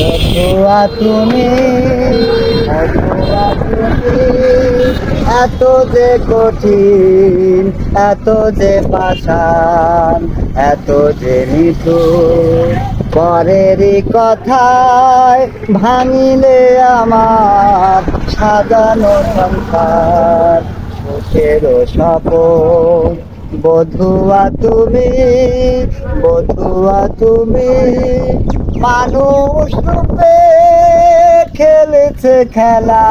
বধুয়া তুমি এত যে কঠিন, এত যে পাষাণ, এত যে নিঠুর, পরেরই কথায় ভাঙিলে আমার সাজানো সংসার সুখের সপন বধুয়া তুমি বধুয়া তুমি মানুষ রূপে খেলেছে খেলা।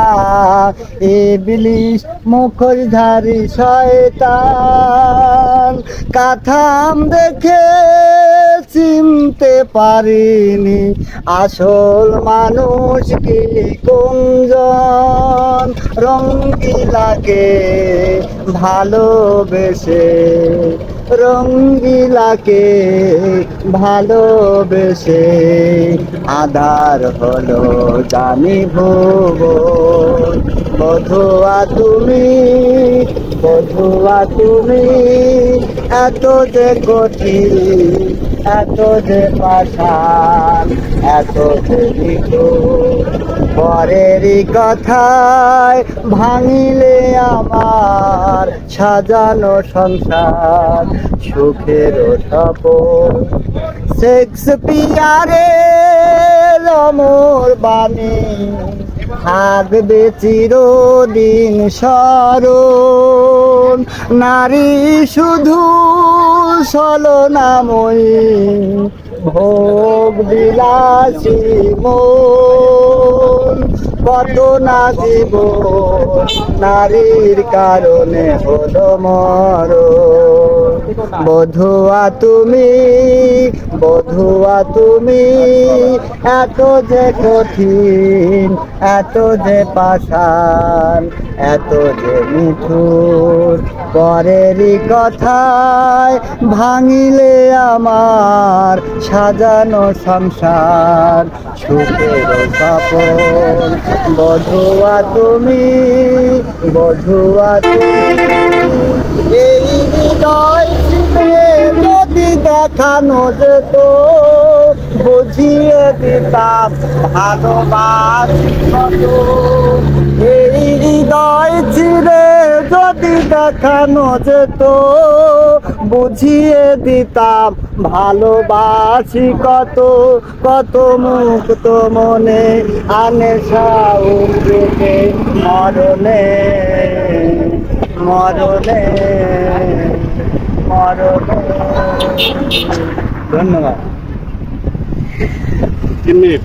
ইবলিশ, মুখোশধারী, শয়তান। কাথাম দেখে চিনতে পারিনি আসল মানুষ কি কুঞ্জন। রঙ্গিলাকে ভালোবেসে? রঙ্গিলাকে ভালোবেসে আধার হলো জানি ভুব বধুয়া তুমি বধুয়া তুমি, এত যে কঠিন, এত যে পাষাণ, এত যে পরেরই কথায় ভাঙিলে আমার সাজানো সংসার, সুখের সপন শেক্সপিয়ারের অমর বাণী, থাকবে চিরদিন স্মরণ। নারী শুধু ছলনাময়ী ভোগ বিলাসী মন কত না জীবন নারীর কারণে হলো মর বধুয়া তুমি বধুয়া তুমি, এত যে কঠিন, এত যে পাষাণ, এত যে মিঠুর পরেরই কথায় ভাঙিলে আমার সাজানো সংসার, সুখের সপন বধুয়া তুমি বধুয়া তুমি, এই হৃদয় যদি দেখানো যেত, বুঝিয়ে দিতাম ভালোবাসি এই হৃদয় চিরে যদি দেখানো যেত, বুঝিয়ে দিতাম ভালোবাসি কত। কত মুক্ত মনে আনে সাউকে মরণে মরণে মরণে ধন্যবাদ। তিন মিনিট।